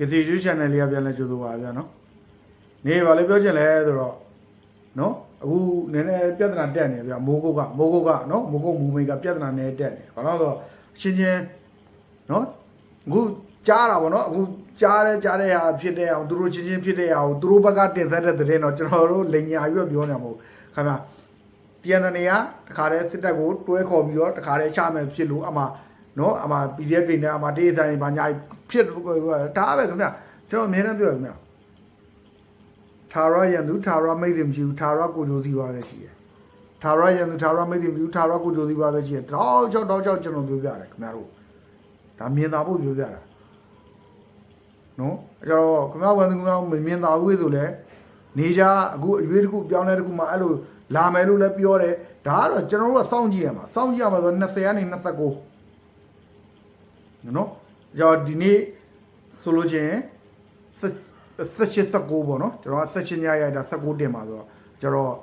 ကစီယူ channel လေးကပြန်လဲကြိုးစားပါဗျာနော်နေပါလေပြောချင်လဲဆိုတော့နော်အခုနည်းနည်းပြဿနာတက်နေဗျာမိုးကုတ်ကမိုးကုတ်ကနော်မိုးကုတ်မူမိတ်ကပြဿနာနည်းတက်နေဘာလို့လဲဆိုတော့ရှင်းချင်းနော်အခုကြားတာဗောနော်အခုကြားတဲ့ကြားတဲ့ဟာဖြစ်တဲ့အောင်သူတို့ချင်းချင်းဖြစ်တဲ့ဟာကိုသူတို့ဘက်ကတင်ဆက်တဲ့သတင်းတော့ကျွန်တော်တို့လိန်ညာပြီးတော့ပြောနေမှာမဟုတ်ခင်ဗျာပြန်နေရတခါတည်းစစ်တပ်ကိုတွဲခေါ်ပြီးတော့တခါတည်းချမယ်ဖြစ်လို့အမှ နော်အမှ PDF တွေနဲ့အမှတေးဆိုင်ဘာညာဖြစ်ဒါပဲခင်ဗျကျွန်တော်အမြဲတမ်းပြောရခင်ဗျထာရရန်သူထာရမိတ်တယ်မရှိဘူးထာရကိုကြိုးစီပါပဲရှိတယ်ထာရရန်သူထာရမိတ်တယ်မရှိဘူးထာရကိုကြိုးစီပါပဲရှိတယ်တောက်ချောက်တောက်ချောက်ကျွန်တော်ပြောပြတယ်ခင်ဗျားတို့ဒါမြင်သာဖို့ပြောပြတာနော်အဲ့တော့ခင်ဗျားဝန်သူခင်ဗျားမမြင်သာဘူးဆိုလဲနေကြအခုအရွေးတစ်ခုပြောင်းလဲတစ်ခုမှအဲ့လိုလာမယ်လို့လည်းပြောတယ်ဒါကတော့ကျွန်တော်တို့ကစောင့်ကြည့်ရမှာစောင့်ကြည့်ရမှာဆို20ကနေ29 နော်ကြောဒီနေ့ဆိုလို့ချင်းဆက်ဆက်19ပေါ့နော်ကျွန်တော်ကဆက်ချင်းညရိုက်တာ19တင်ပါဆိုတော့ကျွန်တော်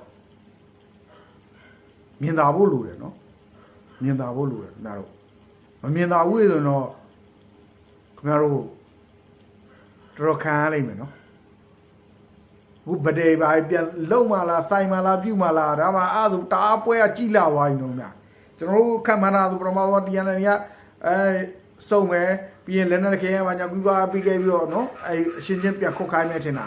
မြင်သာဖို့လိုတယ်နော်မြင်သာဖို့လိုတယ်ခင်ဗျားတို့မမြင်သာဘူးဆိုရင်တော့ခင်ဗျားတို့တော်တော်ခံရလိမ့်မယ်နော်ခုဗဒေပါပြန်လုံမလားစိုင်မလားပြုတ်မလားဒါမှအဲ့ဒါတအားပွဲကကြည်လာသွားပြီနော်ဗျာကျွန်တော်တို့ခက်မှန်းတာဆိုပထမဆုံးတရားနယ်ကအဲ စုံမယ်ပြီးရင်လက်နဲ့ခဲရမှာညာကူပါပြီးခဲ့ပြီးတော့နော်အဲအရှင်းချင်းပြန်ခုတ်ခိုင်းမယ်ထင်တာ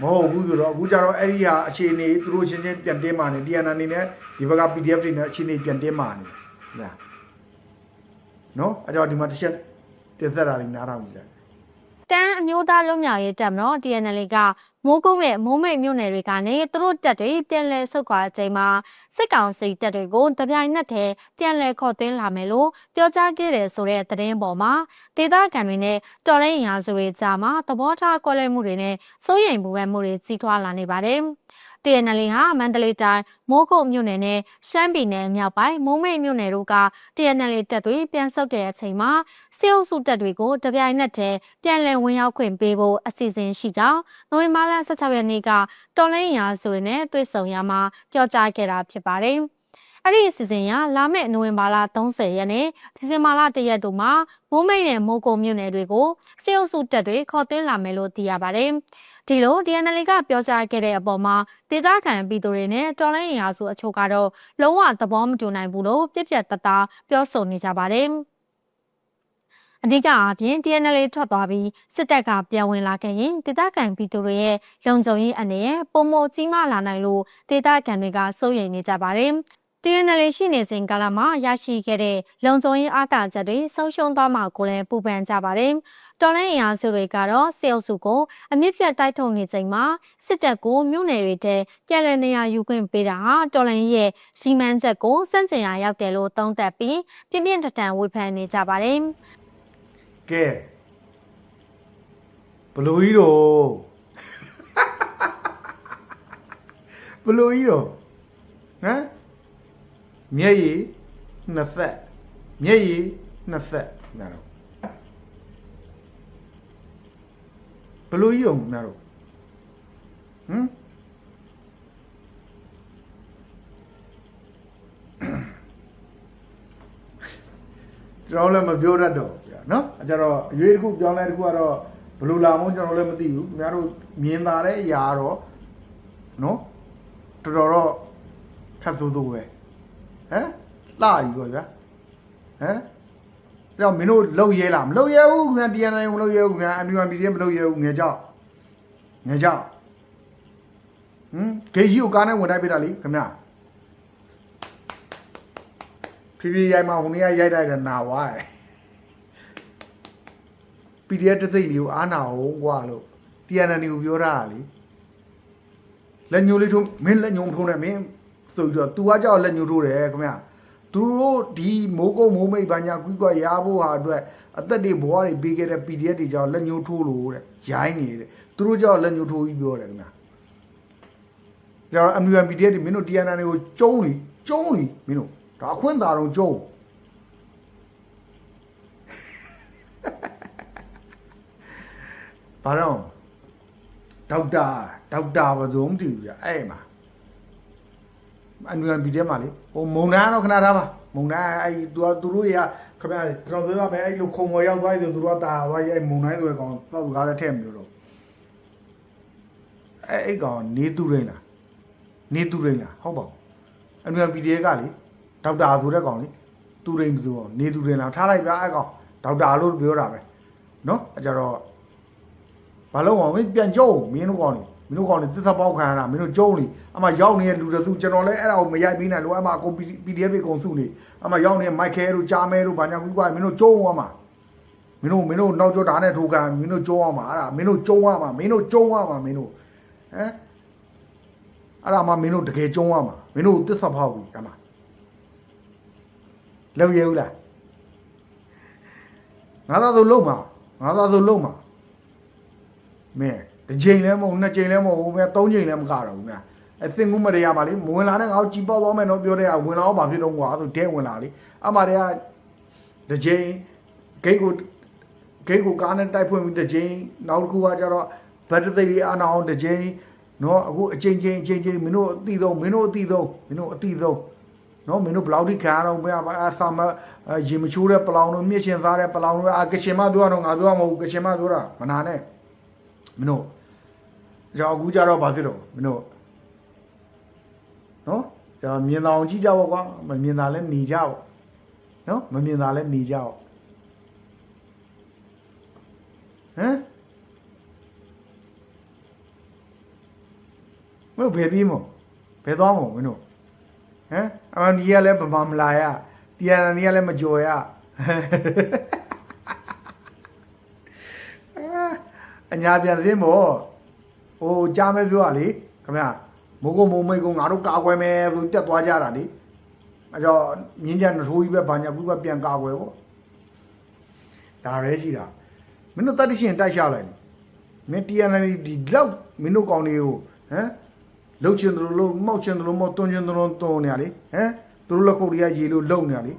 မဟုတ်ဘူးဆိုတော့အခုကျတော့အဲ့ဒီဟာအခြေအနေသူတို့ချင်းချင်းပြန်တင်းမာနေတရားနယ်နေနဲ့ဒီဘက်က PDF တွေနဲ့အခြေအနေပြန်တင်းမာနေညာနော်အဲ့တော့ဒီမှာတစ်ချက်တင်ဆက်တာလေးနားထောင်ကြည့်တန်းအမျိုးသားလွတ်မြောက်ရေးတပ်မတော် TNL က မိုးကုတ်နဲ့မိုးမိတ်မြို့နယ်တွေကနေသူတို့တပ်တွေပြန်လည်ဆုတ်ခွာချိန်မှာစစ်ကောင်စီတပ်တွေကိုတပြိုင်နက်တည်းပြန်လည်ခေါ်သွင်းလာမယ်လို့ပြောကြားခဲ့တယ်ဆိုတဲ့သတင်းပေါ်မှာဒေသခံတွေနဲ့တော်လိုင်းရာဇတွေကြားမှာသဘောထားကွဲလွဲမှုတွေနဲ့စိုးရိမ်ပူပန်မှုတွေကြီးထွားလာနေပါတယ်။ TNL ဟာမန္တလေးတိုင်းမိုးကုတ်မြို့နယ်နဲ့ရှမ်းပြည်နယ်မြောက်ပိုင်းမုံမိတ်မြို့နယ်တို့က TNL တပ်တွေပြန်ဆုတ်တဲ့အချိန်မှာစစ်အုပ်စုတပ်တွေကိုတပြိုင်နက်တည်းပြန်လည်ဝင်ရောက်ခွင့်ပေးဖို့အစီအစဉ်ရှိကြောင်းနိုဝင်ဘာလ16ရက်နေ့ကတော်လိုင်းရာဆိုရင်နဲ့တွေ့ဆုံရမှာပြောကြားခဲ့တာဖြစ်ပါတယ်။ အဲ့ဒီအစီအစဉ်ကလာမယ့်နိုဝင်ဘာလ30ရက်နေ့ဒီဇင်ဘာလ1ရက်တို့မှာမိုးမိတ်နဲ့မိုးကုတ်မြို့နယ်တွေကိုစစ်အုပ်စုတပ်တွေခေါ်သွင်းလာမယ်လို့သိရပါတယ်။ဒီလို DNL ကပြောကြားခဲ့တဲ့အပေါ်မှာဒေသခံပြည်သူတွေနဲ့တော်လိုင်းရာစုအချို့ကတော့လုံးဝသဘောမတူနိုင်ဘူးလို့ပြက်ပြက်တသားပြောဆိုနေကြပါတယ်။အဓိကအားဖြင့် DNL ထွက်သွားပြီးစစ်တပ်ကပြန်ဝင်လာခဲ့ရင်ဒေသခံပြည်သူတွေရဲ့လုံခြုံရေးအနေနဲ့ပုံမကြီးမားလာနိုင်လို့ဒေသခံတွေကစိုးရိမ်နေကြပါတယ်။ TNL ရှိနေစဉ်ကာလမှာရရှိခဲ့တဲ့လုံခြုံရေးအားတာချက်တွေဆုံးရှုံးသွားမှာကိုလည်းပူပန်ကြပါတယ်။တော်လိုင်းအင်အားစုတွေကတော့စေအုပ်စုကိုအမြင့်ပြတ်တိုက်ထုတ်နေချိန်မှာစစ်တပ်ကိုမြို့နယ်တွေထဲပြည်လည်နေရာယူခွင့်ပေးတာဟာတော်လိုင်းရဲ့ရီမန်းချက်ကိုစန့်ကျင်ရာရောက်တယ်လို့သုံးသပ်ပြီးပြင်းပြင်းထန်ထန်ဝေဖန်နေကြပါတယ်။ကဲဘလူကြီးတော့ဘလူကြီးတော့ဟမ် မျက်ရည်နှစ်သက်မျက်ရည်နှစ်သက်နားတော့ဘလူကြီးတော့နားတော့ဟမ်ကျွန်တော်လည်းမပြောတတ်တော့ဘူးဗျာနော်အဲကြတော့အရွေးတစ်ခုပြောင်းလဲတစ်ခုကတော့ဘယ်လိုလာမုန်းကျွန်တော်လည်းမသိဘူးခင်ဗျားတို့မြင်သာတဲ့အရာတော့နော်တော်တော်တော့ထပ်သိုးသိုးပဲ ဟမ်လှယူပါဗျာဟမ်အဲ့တော့မင်းတို့လှုပ်ရဲလားမလှုပ်ရဲဘူးခင်ဗျာတရားနိုင်မလှုပ်ရဲဘူးခင်ဗျာအန်ယူအမ်ပီဒီမလှုပ်ရဲဘူးငယ်ကြောက်ငယ်ကြောက်ဟမ်ဂေကြီးကိုကားနဲ့ဝင်တိုက်ပေးတာလေခင်ဗျာဖြည်းဖြည်းရိုက်မှဟိုနေ့ကရိုက်တိုက်တယ်နာဝါရဲ့ PDF တစ်သိပ်လေးကိုအားနာအောင်ကွာလို့ TNN ကိုပြောတာလေလက်ညှိုးလေးထိုးမင်းလက်ညှိုးမထိုးနဲ့မင်း ဆိုပြီးတော့ तू ကကြောက်လက်ညှိုးထိုးတယ်ခင်ဗျာသူတို့ဒီမိုးကုတ်မိုးမိတ်ဘာညာကွီးကွာရဖို့ဟာအတွက်အသက်တွေဘွားတွေပေးခဲ့တဲ့ PDF တွေကြောင့်လက်ညှိုးထိုးလို့တဲ့ရိုင်းနေတဲ့သူတို့ကြောင့်လက်ညှိုးထိုးပြီးပြောတယ်ခင်ဗျာကျတော့ MUM PDF တွေမင်းတို့ TNN ကိုကျုံးလीကျုံးလीမင်းတို့ဒါအခွင့်သာတော့ကျုံးဘာတော့ဒေါက်တာဒေါက်တာဘာလို့မသိဘူးဗျအဲ့မှာ အန်ယူအန်ပီထဲမှာလေဟိုမုံနာတော့ခဏထားပါမုံနာအဲ့သူကသူတို့ရခခင်ဗျာကျွန်တော်ပြောရမယ်အဲ့လိုခုံပေါ်ရောက်သွားပြီဆိုသူတို့ကတာသွားရဲ့မုံတိုင်းဆိုရကောင်တော့ကားလည်းထည့်မလို့တော့အဲ့အဲ့ကောင်နေသူရိန်လားနေသူရိန်လားဟုတ်ပါဘူးအမြဲ PDF ကလေဒေါက်တာဆိုတဲ့ကောင်လေသူရိန်သူကောင်နေသူရိန်လားထားလိုက်ပြအဲ့ကောင်ဒေါက်တာလို့ပြောတာပဲနော်အဲ့ကြတော့ဘာလို့အောင်မင်းပြန်ကြုံမင်းတို့ကောင်လေ မင်းတို့ကောင်လေသစ္စာပေါက်ခံရတာမင်းတို့ကြုံလေအမှရောက်နေတဲ့လူတွေစုကျွန်တော်လည်းအဲ့ဒါကိုမရိုက်ပြီးနိုင်လို့အမှအကုန် PDF တွေအကုန်စုနေအမှရောက်နေတဲ့မိုက်ခဲတို့ကြားမဲတို့ဘာညာဘူးကွာမင်းတို့ကြုံအောင်မှာမင်းတို့မင်းတို့နောက်ကျောတာနဲ့ထိုးခံမင်းတို့ကျုံးရမှာအဲ့ဒါမင်းတို့ကျုံးရမှာမင်းတို့ကျုံးရမှာမင်းတို့ဟမ်အဲ့ဒါမှမင်းတို့တကယ်ကျုံးရမှာမင်းတို့သစ္စာဖောက်ပြီအမလောက်ရဘူးလားငါသာဆိုလုံးမှာငါသာဆိုလုံးမှာမင်း တစ်ချိန်လည်းမဟုတ်နှစ်ချိန်လည်းမဟုတ်ဘူးမြတ်သုံးချိန်လည်းမကတော့ဘူးမြတ်အသင်ကူးမတရားပါလေမဝင်လာတဲ့ငါ့ကိုကြည်ပေါက်သွားမယ်နော်ပြောတဲ့ကဝင်လာတော့ဘာဖြစ်တော့ကွာဆိုတဲဝင်လာလေအမတွေကတစ်ချိန်ဂိတ်ကိုဂိတ်ကိုကားနဲ့တိုက်ဖွင့်ပြီးတစ်ချိန်နောက်တစ်ခုကကျတော့ဘတ်တသိတွေအနာအောင်တစ်ချိန်နော်အခုအချိန်ချင်းအချိန်ချင်းမင်းတို့အတိဆုံးမင်းတို့အတိဆုံးမင်းတို့အတိဆုံးနော်မင်းတို့ဘယ်လောက်ထိခံရတော့ဘယ်အဆာမရေမချိုးတဲ့ပလောင်တို့မြင့်ရှင်စားတဲ့ပလောင်တို့အာကရှင်မပြောတော့ငါပြောမှာမဟုတ်ကရှင်မပြောတာမနာနဲ့ မင်းတို့ကြောက်အခုကြတော့ဘာဖြစ်တော့မင်းတို့နော်ကြောက်မြင်တော်ကြည့်ကြပါကွာမမြင်တာလဲหนีကြပါနော်မမြင်တာလဲหนีကြပါ ဟမ်မင်းတို့ဘယ်ပြေးမဘယ်သွားမမင်းတို့ဟမ်အမဒီကလည်းဗမာမလာရတီယန်နီကလည်းမကြော်ရ အညာပြန်စင်းမို့ဟိုကြားမဲပြောရလေခင်ဗျာမိုးကုံမိုးမိတ်ကုံငါတို့ကာကွယ်မယ်ဆိုတက်သွားကြတာလေအဲတော့မြင်းကြနှထိုးကြီးပဲဘာညာကူကပြန်ကာကွယ်ပေါ့ဒါပဲရှိတာမင်းတို့တတ်တရှင်တိုက်ရှာလိုက်မင်း TNL ဒီလောက်မင်းတို့ကောင်းတွေကိုဟမ်လှုပ်ချင်တယ်လို့လှုပ်မောက်ချင်တယ်လို့မောက်တွန်းချင်တယ်လို့တွန်းနေရလေဟမ်သူတို့လက်ခုပ်တွေကရေလို့လုံနေရလေ